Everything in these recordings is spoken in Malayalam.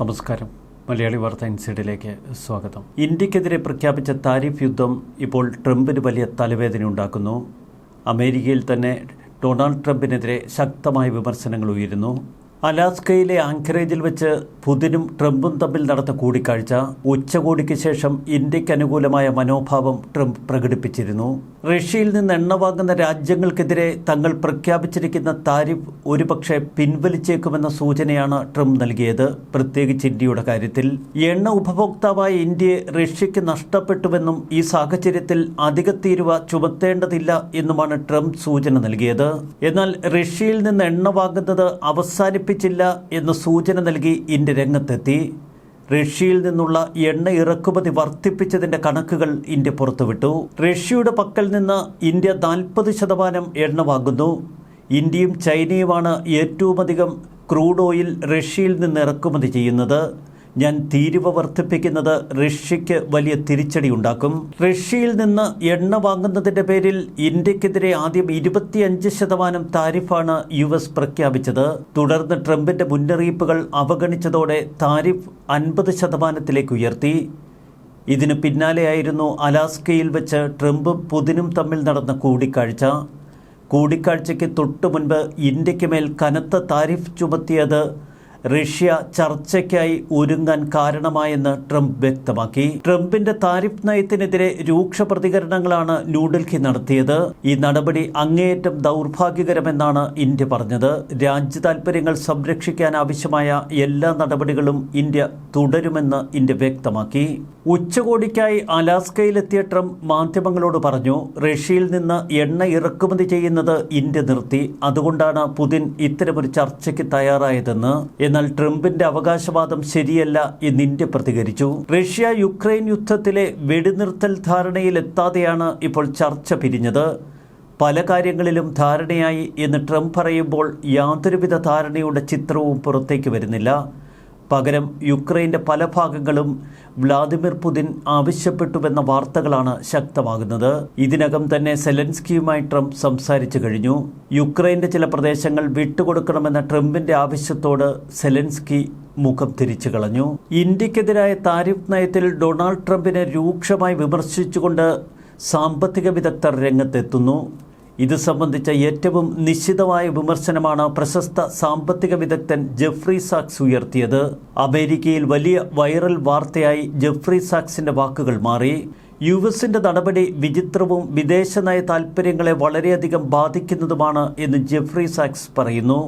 നമസ്കാരം. മലയാളി വാർത്ത ഇൻസൈഡിലേക്ക് സ്വാഗതം. ഇന്ത്യക്കെതിരെ പ്രഖ്യാപിച്ച താരിഫ് യുദ്ധം ഇപ്പോൾ ട്രംപിന് വലിയ തലവേദന ഉണ്ടാക്കുന്നു. അമേരിക്കയിൽ തന്നെ ഡൊണാൾഡ് ട്രംപിനെതിരെ ശക്തമായ വിമർശനങ്ങൾ ഉയരുന്നു. അലാസ്കയിലെ ആങ്കറേജിൽ വെച്ച് പുതിനും ട്രംപും തമ്മിൽ നടന്ന കൂടിക്കാഴ്ച ഉച്ചകോടിക്ക് ശേഷം ഇന്ത്യയ്ക്ക് അനുകൂലമായ മനോഭാവം ട്രംപ് പ്രകടിപ്പിച്ചിരുന്നു. റഷ്യയിൽ നിന്ന് എണ്ണ വാങ്ങുന്ന രാജ്യങ്ങൾക്കെതിരെ തങ്ങൾ പ്രഖ്യാപിച്ചിരിക്കുന്ന താരിഫ് ഒരുപക്ഷെ പിൻവലിച്ചേക്കുമെന്ന സൂചനയാണ് ട്രംപ് നൽകിയത്. പ്രത്യേകിച്ച് ഇന്ത്യയുടെ കാര്യത്തിൽ എണ്ണ ഉപഭോക്താവായ ഇന്ത്യയെ റഷ്യയ്ക്ക് നഷ്ടപ്പെട്ടുവെന്നും ഈ സാഹചര്യത്തിൽ അധിക തീരുവ ചുമത്തേണ്ടതില്ല എന്നുമാണ് ട്രംപ് സൂചന നൽകിയത്. എന്നാൽ റഷ്യയിൽ നിന്ന് എണ്ണ വാങ്ങുന്നത് അവസാനിപ്പിച്ചില്ല എന്ന സൂചന നൽകി ഇന്ത്യ രംഗത്തെത്തി. റഷ്യയിൽ നിന്നുള്ള എണ്ണ ഇറക്കുമതി വർദ്ധിപ്പിച്ചതിന്റെ കണക്കുകൾ ഇന്ത്യ പുറത്തുവിട്ടു. റഷ്യയുടെ പക്കൽ നിന്ന് ഇന്ത്യ നാൽപ്പത് ശതമാനം എണ്ണ വാങ്ങുന്നു. ഇന്ത്യയും ചൈനയുമാണ് ഏറ്റവുമധികം ക്രൂഡ് ഓയിൽ റഷ്യയിൽ നിന്ന് ഇറക്കുമതി ചെയ്യുന്നത്. ഞാൻ തീരുവ വർദ്ധിപ്പിക്കുന്നത് റഷ്യയ്ക്ക് വലിയ തിരിച്ചടി ഉണ്ടാക്കും. റഷ്യയിൽ നിന്ന് എണ്ണ വാങ്ങുന്നതിന്റെ പേരിൽ ഇന്ത്യക്കെതിരെ ആദ്യം ഇരുപത്തിയഞ്ച് ശതമാനം താരിഫാണ് യു എസ് പ്രഖ്യാപിച്ചത്. തുടർന്ന് ട്രംപിന്റെ മുന്നറിയിപ്പുകൾ അവഗണിച്ചതോടെ താരിഫ് അൻപത് ശതമാനത്തിലേക്ക് ഉയർത്തി. ഇതിനു പിന്നാലെയായിരുന്നു അലാസ്കയിൽ വെച്ച് ട്രംപും പുതിനും തമ്മിൽ നടന്ന കൂടിക്കാഴ്ച. കൂടിക്കാഴ്ചയ്ക്ക് തൊട്ടു മുൻപ് ഇന്ത്യയ്ക്ക് മേൽ കനത്ത താരിഫ് ചുമത്തിയത് റഷ്യ ചർച്ചയ്ക്കായി ഒരുങ്ങാൻ കാരണമായെന്ന് ട്രംപ് വ്യക്തമാക്കി. ട്രംപിന്റെ താരിഫ് നയത്തിനെതിരെ രൂക്ഷ പ്രതികരണങ്ങളാണ് ന്യൂഡൽഹി നടത്തിയത്. ഈ നടപടി അങ്ങേയറ്റം ദൗർഭാഗ്യകരമെന്നാണ് ഇന്ത്യ പറഞ്ഞത്. രാജ്യ താൽപര്യങ്ങൾ സംരക്ഷിക്കാൻ ആവശ്യമായ എല്ലാ നടപടികളും ഇന്ത്യ തുടരുമെന്ന് ഇന്ത്യ വ്യക്തമാക്കി. ഉച്ചകോടിക്കായി അലാസ്കയിലെത്തിയ ട്രംപ് മാധ്യമങ്ങളോട് പറഞ്ഞു റഷ്യയിൽ നിന്ന് എണ്ണ ഇറക്കുമതി ചെയ്യുന്നത് ഇന്ത്യ നിർത്തി അതുകൊണ്ടാണ് പുതിൻ ഇത്തരമൊരു ചർച്ചയ്ക്ക് തയ്യാറായതെന്ന്. എന്നാൽ ട്രംപിന്റെ അവകാശവാദം ശരിയല്ല എന്ന് ഇന്ത്യ പ്രതികരിച്ചു. റഷ്യ യുക്രൈൻ യുദ്ധത്തിലെ വെടിനിർത്തൽ ധാരണയിലെത്താതെയാണ് ഇപ്പോൾ ചർച്ച പിരിഞ്ഞത്. പല കാര്യങ്ങളിലും ധാരണയായി എന്ന് ട്രംപ് പറയുമ്പോൾ യാതൊരുവിധ ധാരണയുടെ ചിത്രവും പുറത്തേക്ക് വരുന്നില്ല. പകരം യുക്രൈന്റെ പല ഭാഗങ്ങളും വ്ളാദിമിർ പുതിൻ ആവശ്യപ്പെട്ടുവെന്ന വാർത്തകളാണ് ശക്തമാകുന്നത്. ഇതിനകം തന്നെ സെലൻസ്കിയുമായി ട്രംപ് സംസാരിച്ചു കഴിഞ്ഞു. യുക്രൈന്റെ ചില പ്രദേശങ്ങൾ വിട്ടുകൊടുക്കണമെന്ന ട്രംപിന്റെ ആവശ്യത്തോട് സെലൻസ്കി മുഖം തിരിച്ചു കളഞ്ഞു. ഇന്ത്യക്കെതിരായ താരിഫ് നയത്തിൽ ഡൊണാൾഡ് ട്രംപിനെ രൂക്ഷമായി വിമർശിച്ചുകൊണ്ട് സാമ്പത്തിക വിദഗ്ധർ രംഗത്തെത്തുന്നു. ഇത് സംബന്ധിച്ച ഏറ്റവും നിശ്ചിതമായ വിമർശനമാണ് പ്രശസ്ത സാമ്പത്തിക വിദഗ്ധൻ ജെഫ്രി സാക്സ് ഉയർത്തിയത്. അമേരിക്കയിൽ വലിയ വൈറൽ വാർത്തയായി ജെഫ്രി സാക്സിന്റെ വാക്കുകൾ മാറി. യു എസിന്റെ നടപടി വിചിത്രവും വിദേശ നയ താൽപ്പര്യങ്ങളെ വളരെയധികം ബാധിക്കുന്നതുമാണ് എന്ന് ജെഫ്രി സാക്സ് പറയുന്നു.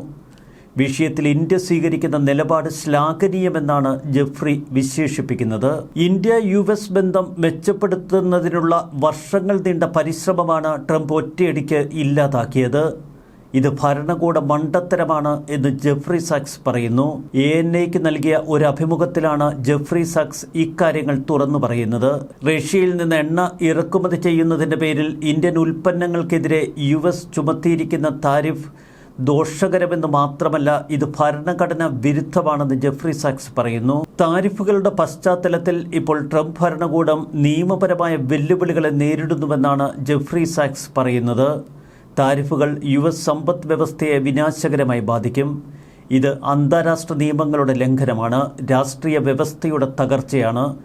വിഷയത്തിൽ ഇന്ത്യ സ്വീകരിക്കുന്ന നിലപാട് ശ്ലാഘനീയമെന്നാണ് ജെഫ്രി വിശേഷിപ്പിക്കുന്നത്. ഇന്ത്യ യു എസ് ബന്ധം മെച്ചപ്പെടുത്തുന്നതിനുള്ള വർഷങ്ങൾ നീണ്ട പരിശ്രമമാണ് ട്രംപ് ഒറ്റയടിക്ക് ഇല്ലാതാക്കിയത്. ഇത് ഭരണകൂട മണ്ടത്തരമാണ് എന്ന് ജെഫ്രി സാക്സ് പറയുന്നു. എ എൻ എക്ക് നൽകിയ ഒരു അഭിമുഖത്തിലാണ് ജെഫ്രി സാക്സ് ഇക്കാര്യങ്ങൾ തുറന്നു പറയുന്നത്. റഷ്യയിൽ നിന്ന് എണ്ണ ഇറക്കുമതി ചെയ്യുന്നതിന്റെ പേരിൽ ഇന്ത്യൻ ഉൽപ്പന്നങ്ങൾക്കെതിരെ യു എസ് ചുമത്തിയിരിക്കുന്ന താരിഫ് ദോഷകരമെന്ന് മാത്രമല്ല ഇത് ഭരണഘടന വിരുദ്ധമാണെന്ന് ജെഫ്രി സാക്സ് പറയുന്നു. താരിഫുകളുടെ പശ്ചാത്തലത്തിൽ ഇപ്പോൾ ട്രംപ് ഭരണകൂടം നിയമപരമായ വെല്ലുവിളികളെ നേരിടുന്നുവെന്നാണ് ജെഫ്രി സാക്സ് പറയുന്നത്. താരിഫുകൾ യു എസ് സമ്പദ് വ്യവസ്ഥയെ വിനാശകരമായി ബാധിക്കും. ഇത് അന്താരാഷ്ട്ര നിയമങ്ങളുടെ ലംഘനമാണ്. രാഷ്ട്രീയ വ്യവസ്ഥയുടെ തകർച്ചയാണ്.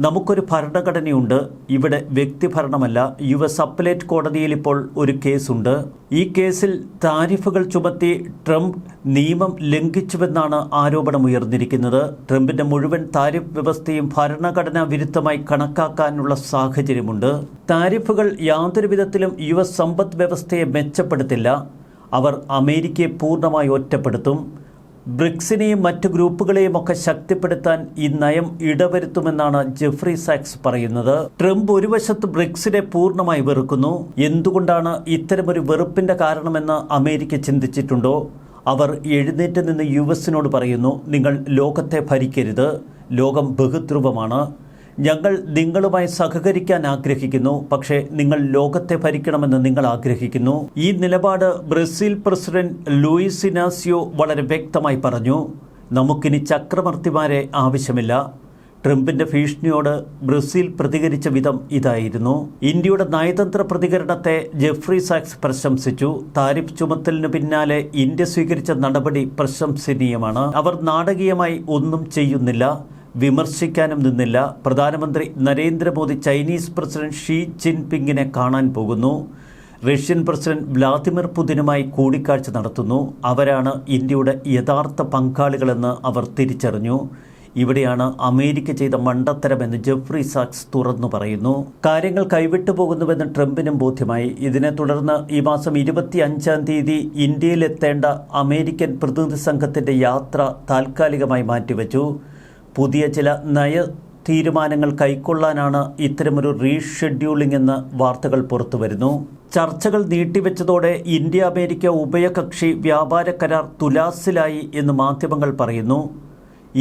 നമുക്കൊരു ഭരണഘടനയുണ്ട്. ഇവിടെ വ്യക്തിഭരണമല്ല. യു എസ് അപ്പലേറ്റ് കോടതിയിൽ ഇപ്പോൾ ഒരു കേസുണ്ട്. ഈ കേസിൽ താരിഫുകൾ ചുമത്തി ട്രംപ് നിയമം ലംഘിച്ചുവെന്നാണ് ആരോപണം ഉയർന്നിരിക്കുന്നത്. ട്രംപിന്റെ മുഴുവൻ താരിഫ് വ്യവസ്ഥയും ഭരണഘടനാ വിരുദ്ധമായി കണക്കാക്കാനുള്ള സാഹചര്യമുണ്ട്. താരിഫുകൾ യാതൊരു വിധത്തിലും യു എസ് സമ്പദ് വ്യവസ്ഥയെ മെച്ചപ്പെടുത്തില്ല. അവർ അമേരിക്കയെ പൂർണമായി ഒറ്റപ്പെടുത്തും. ബ്രിക്സിനെയും മറ്റ് ഗ്രൂപ്പുകളെയും ഒക്കെ ശക്തിപ്പെടുത്താൻ ഈ നയം ഇടവരുത്തുമെന്നാണ് ജെഫ്രി സാക്സ് പറയുന്നത്. ട്രംപ് ഒരു വശത്ത് ബ്രിക്സിനെ പൂർണമായി വെറുക്കുന്നു. എന്തുകൊണ്ടാണ് ഇത്തരമൊരു വെറുപ്പിന്റെ കാരണമെന്ന് അമേരിക്ക ചിന്തിച്ചിട്ടുണ്ടോ? അവർ എഴുന്നേറ്റ് നിന്ന് യു എസിനോട് പറയുന്നു നിങ്ങൾ ലോകത്തെ ഭരിക്കരുത്. ലോകം ബഹുധ്രുവമാണ്. ഞങ്ങൾ നിങ്ങളുമായി സഹകരിക്കാൻ ആഗ്രഹിക്കുന്നു. പക്ഷേ നിങ്ങൾ ലോകത്തെ ഭരിക്കണമെന്ന് നിങ്ങൾ ആഗ്രഹിക്കുന്നു. ഈ നിലപാട് ബ്രസീൽ പ്രസിഡന്റ് ലൂയിസ് ഇനാസിയോ വളരെ വ്യക്തമായി പറഞ്ഞു. നമുക്കിനി ചക്രവർത്തിമാരെ ആവശ്യമില്ല. ട്രംപിന്റെ ഭീഷണിയോട് ബ്രസീൽ പ്രതികരിച്ച വിധം ഇതായിരുന്നു. ഇന്ത്യയുടെ നയതന്ത്ര പ്രതികരണത്തെ ജെഫ്രി സാക്സ് പ്രശംസിച്ചു. താരിഫ് ചുമത്തലിന് പിന്നാലെ ഇന്ത്യ സ്വീകരിച്ച നടപടി പ്രശംസനീയമാണ്. അവർ നാടകീയമായി ഒന്നും ചെയ്യുന്നില്ല. വിമർശിക്കാനും നിന്നില്ല. പ്രധാനമന്ത്രി നരേന്ദ്രമോദി ചൈനീസ് പ്രസിഡന്റ് ഷീ ജിൻപിങ്ങിനെ കാണാൻ പോകുന്നു. റഷ്യൻ പ്രസിഡന്റ് വ്ളാദിമിർ പുതിനുമായി കൂടിക്കാഴ്ച നടത്തുന്നു. അവരാണ് ഇന്ത്യയുടെ യഥാർത്ഥ പങ്കാളികളെന്ന് അവർ തിരിച്ചറിഞ്ഞു. ഇവിടെയാണ് അമേരിക്ക ചെയ്ത മണ്ടത്തരമെന്ന് ജെഫ്രി സാക്സ് തുറന്നു പറയുന്നു. കാര്യങ്ങൾ കൈവിട്ടു പോകുന്നുവെന്ന് ട്രംപിനും ബോധ്യമായി. ഇതിനെ തുടർന്ന് ഈ മാസം ഇരുപത്തി അഞ്ചാം തീയതി ഇന്ത്യയിലെത്തേണ്ട അമേരിക്കൻ പ്രതിനിധി സംഘത്തിന്റെ യാത്ര താൽക്കാലികമായി മാറ്റിവെച്ചു. പുതിയ ചില നയ തീരുമാനങ്ങൾ കൈക്കൊള്ളാനാണ് ഇത്തരമൊരു റീഷെഡ്യൂളിംഗ് എന്ന് വാർത്തകൾ പുറത്തുവരുന്നു. ചർച്ചകൾ നീട്ടിവെച്ചതോടെ ഇന്ത്യ അമേരിക്ക ഉഭയകക്ഷി വ്യാപാര കരാർ തുലാസിലായി എന്ന് മാധ്യമങ്ങൾ പറയുന്നു.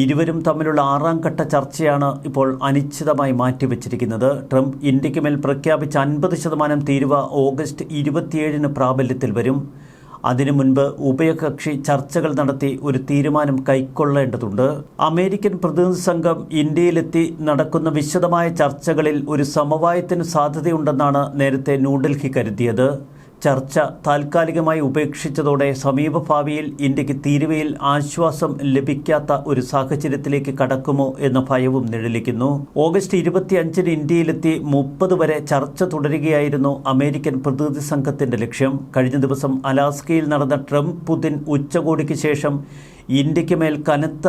ഇരുവരും തമ്മിലുള്ള ആറാം ഘട്ട ചർച്ചയാണ് ഇപ്പോൾ അനിശ്ചിതമായി മാറ്റിവെച്ചിരിക്കുന്നത്. ട്രംപ് ഇന്ത്യയ്ക്ക് മേൽ പ്രഖ്യാപിച്ച അൻപത് ശതമാനം തീരുവ ഓഗസ്റ്റ് ഇരുപത്തിയേഴിന് പ്രാബല്യത്തിൽ വരും. അതിനു മുൻപ് ഉഭയകക്ഷി ചർച്ചകൾ നടത്തി ഒരു തീരുമാനം കൈക്കൊള്ളേണ്ടതുണ്ട്. അമേരിക്കൻ പ്രതിനിധി സംഘം ഇന്ത്യയിലെത്തി നടക്കുന്ന വിശദമായ ചർച്ചകളിൽ ഒരു സമവായത്തിന് സാധ്യതയുണ്ടെന്നാണ് നേരത്തെ ന്യൂഡൽഹി കരുതിയത്. ചർച്ച താൽക്കാലികമായി ഉപേക്ഷിച്ചതോടെ സമീപഭാവിയിൽ ഇന്ത്യയ്ക്ക് തീരുവയിൽ ആശ്വാസം ലഭിക്കാത്ത ഒരു സാഹചര്യത്തിലേക്ക് കടക്കുമോ എന്ന ഭയവും നിഴലിക്കുന്നു. ഓഗസ്റ്റ് ഇരുപത്തിയഞ്ചിന് ഇന്ത്യയിലെത്തി മുപ്പത് വരെ ചർച്ച തുടരുകയായിരുന്നു അമേരിക്കൻ പ്രതിനിധി സംഘത്തിന്റെ ലക്ഷ്യം. കഴിഞ്ഞ ദിവസം അലാസ്കയിൽ നടന്ന ട്രംപ് പുതിൻ ഉച്ചകോടിക്ക് ശേഷം ഇന്ത്യയ്ക്ക് മേൽ കനത്ത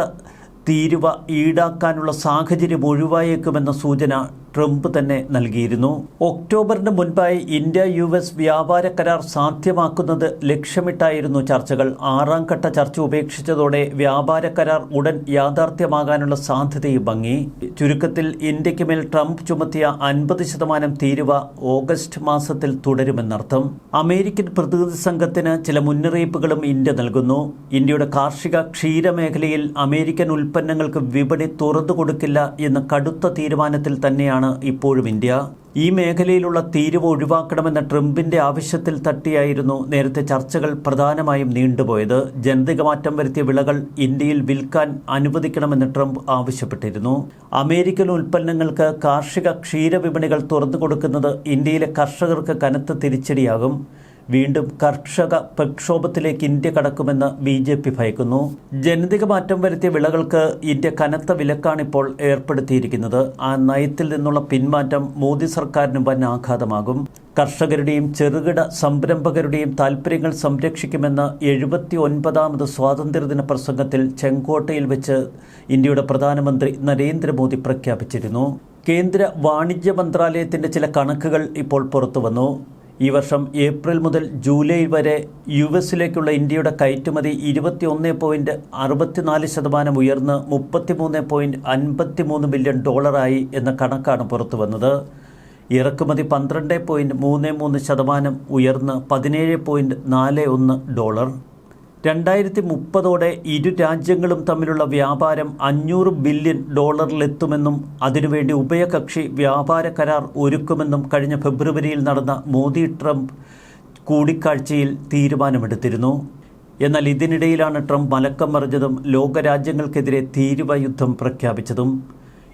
തീരുവ ഈടാക്കാനുള്ള സാഹചര്യം ഒഴിവായേക്കുമെന്ന സൂചന ട്രംപ് തന്നെ നൽകിയിരുന്നു. ഒക്ടോബറിന് മുൻപായി ഇന്ത്യ യു എസ് വ്യാപാര കരാർ സാധ്യമാക്കുന്നത് ലക്ഷ്യമിട്ടായിരുന്നു ചർച്ചകൾ. ആറാം ഘട്ട ചർച്ച ഉപേക്ഷിച്ചതോടെ വ്യാപാര കരാർ ഉടൻ യാഥാർത്ഥ്യമാകാനുള്ള സാധ്യതയും ഭംഗി. ചുരുക്കത്തിൽ ഇന്ത്യയ്ക്ക് മേൽ ട്രംപ് ചുമത്തിയ അൻപത് ശതമാനം തീരുവ ഓഗസ്റ്റ് മാസത്തിൽ തുടരുമെന്നർത്ഥം. അമേരിക്കൻ പ്രതിനിധി സംഘത്തിന് ചില മുന്നറിയിപ്പുകളും ഇന്ത്യ നൽകുന്നു. ഇന്ത്യയുടെ കാർഷിക ക്ഷീരമേഖലയിൽ അമേരിക്കൻ ഉൽപ്പന്നങ്ങൾക്ക് വിപണി തുറന്നു കൊടുക്കില്ല എന്ന കടുത്ത തീരുമാനത്തിൽ തന്നെയാണ് ഇപ്പോഴും ഇന്ത്യ. ഈ മേഖലയിലുള്ള തീരുവ ഒഴിവാക്കണമെന്ന ട്രംപിന്റെ ആവശ്യത്തിൽ തട്ടിയായിരുന്നു നേരത്തെ ചർച്ചകൾ പ്രധാനമായും നീണ്ടുപോയത്. ജനിതക മാറ്റം വരുത്തിയ വിളകൾ ഇന്ത്യയിൽ വിൽക്കാൻ അനുവദിക്കണമെന്ന് ട്രംപ് ആവശ്യപ്പെട്ടിരുന്നു. അമേരിക്കൻ ഉൽപ്പന്നങ്ങൾക്ക് കാർഷിക ക്ഷീരവിപണികൾ തുറന്നു കൊടുക്കുന്നത് ഇന്ത്യയിലെ കർഷകർക്ക് കനത്ത തിരിച്ചടിയാകും. വീണ്ടും കർഷക പ്രക്ഷോഭത്തിലേക്ക് ഇന്ത്യ കടക്കുമെന്ന് ബി ജെ പി ഭയക്കുന്നു. ജനിതക മാറ്റം വരുത്തിയ വിളകൾക്ക് ഇന്ത്യ കനത്ത വിലക്കാണിപ്പോൾ ഏർപ്പെടുത്തിയിരിക്കുന്നത്. ആ നയത്തിൽ നിന്നുള്ള പിന്മാറ്റം മോദി സർക്കാരിന് വൻ ആഘാതമാകും. കർഷകരുടെയും ചെറുകിട സംരംഭകരുടെയും താൽപ്പര്യങ്ങൾ സംരക്ഷിക്കുമെന്ന് എഴുപത്തി ഒൻപതാമത് സ്വാതന്ത്ര്യദിന പ്രസംഗത്തിൽ ചെങ്കോട്ടയിൽ വെച്ച് ഇന്ത്യയുടെ പ്രധാനമന്ത്രി നരേന്ദ്രമോദി പ്രഖ്യാപിച്ചിരുന്നു. കേന്ദ്ര വാണിജ്യ മന്ത്രാലയത്തിന്റെ ചില കണക്കുകൾ ഇപ്പോൾ പുറത്തുവന്നു. ഈ വർഷം ഏപ്രിൽ മുതൽ ജൂലൈ വരെ യു എസിലേക്കുള്ള ഇന്ത്യയുടെ കയറ്റുമതി ഇരുപത്തി ഒന്ന് പോയിന്റ് അറുപത്തിനാല് ശതമാനം ഉയർന്ന് മുപ്പത്തിമൂന്ന് പോയിന്റ് അൻപത്തിമൂന്ന് ബില്യൺ ഡോളറായി എന്ന കണക്കാണ് പുറത്തു വന്നത് ഇറക്കുമതി പന്ത്രണ്ട് പോയിന്റ് മൂന്ന് മൂന്ന് ശതമാനം ഉയർന്ന് പതിനേഴ് പോയിന്റ് നാല് ഒന്ന് ഡോളർ. രണ്ടായിരത്തി മുപ്പതോടെ ഇരു രാജ്യങ്ങളും തമ്മിലുള്ള വ്യാപാരം അഞ്ഞൂറ് ബില്യൺ ഡോളറിലെത്തുമെന്നും അതിനുവേണ്ടി ഉഭയകക്ഷി വ്യാപാര കരാർ ഒരുക്കുമെന്നും കഴിഞ്ഞ ഫെബ്രുവരിയിൽ നടന്ന മോദി ട്രംപ് കൂടിക്കാഴ്ചയിൽ തീരുമാനമെടുത്തിരുന്നു. എന്നാൽ ഇതിനിടയിലാണ് ട്രംപ് മലക്കം മറിഞ്ഞതും ലോകരാജ്യങ്ങൾക്കെതിരെ തീരുവ യുദ്ധം പ്രഖ്യാപിച്ചതും.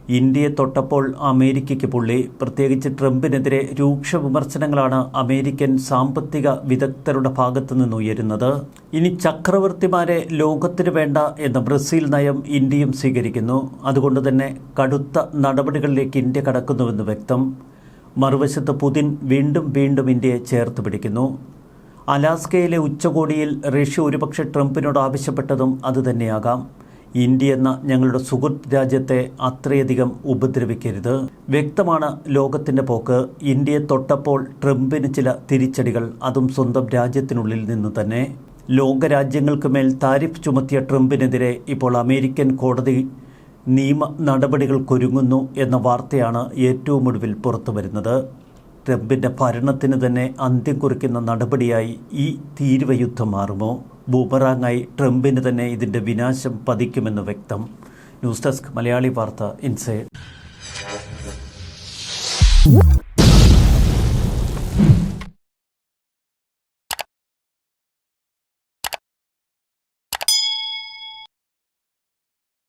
ഇന്ത്യയെ തൊട്ടപ്പോൾ അമേരിക്കയ്ക്ക് പുള്ളി പ്രത്യേകിച്ച് ട്രംപിനെതിരെ രൂക്ഷ വിമർശനങ്ങളാണ് അമേരിക്കൻ സാമ്പത്തിക വിദഗ്ധരുടെ ഭാഗത്തു നിന്ന് ഉയരുന്നത്. ഇനി ചക്രവർത്തിമാരെ ലോകത്തിന് വേണ്ട എന്ന ബ്രസീൽ നയം ഇന്ത്യയും സ്വീകരിക്കുന്നു. അതുകൊണ്ട് തന്നെ കടുത്ത നടപടികളിലേക്ക് ഇന്ത്യ കടക്കുന്നുവെന്ന് വ്യക്തം. മറുവശത്ത് പുതിൻ വീണ്ടും വീണ്ടും ഇന്ത്യയെ ചേർത്ത് പിടിക്കുന്നു. അലാസ്കയിലെ ഉച്ചകോടിയിൽ റഷ്യ ഒരുപക്ഷെ ട്രംപിനോട് ആവശ്യപ്പെട്ടതും അതുതന്നെയാകാം ഇന്ത്യ എന്ന ഞങ്ങളുടെ സുഹൃത്ത് രാജ്യത്തെ അത്രയധികം ഉപദ്രവിക്കരുത്. വ്യക്തമാണ് ലോകത്തിന്റെ പോക്ക്. ഇന്ത്യയെ തൊട്ടപ്പോൾ ട്രംപിന് ചില തിരിച്ചടികൾ അതും സ്വന്തം രാജ്യത്തിനുള്ളിൽ നിന്ന് തന്നെ. ലോകരാജ്യങ്ങൾക്ക് മേൽ താരിഫ് ചുമത്തിയ ട്രംപിനെതിരെ ഇപ്പോൾ അമേരിക്കൻ കോടതി നിയമ നടപടികൾക്കൊരുങ്ങുന്നു എന്ന വാർത്തയാണ് ഏറ്റവും ഒടുവിൽ പുറത്തു വരുന്നത്. ട്രംപിന്റെ ഭരണത്തിന് തന്നെ അന്ത്യം കുറിക്കുന്ന നടപടിയായി ഈ തീരുവയുദ്ധം മാറുമോ? ബൂമറാങ്ങായി ട്രംപിന് തന്നെ ഇതിന്റെ വിനാശം പതിക്കുമെന്ന് വ്യക്തം. ന്യൂസ് ഡെസ്ക് മലയാളി വാർത്ത ഇൻസൈഡ്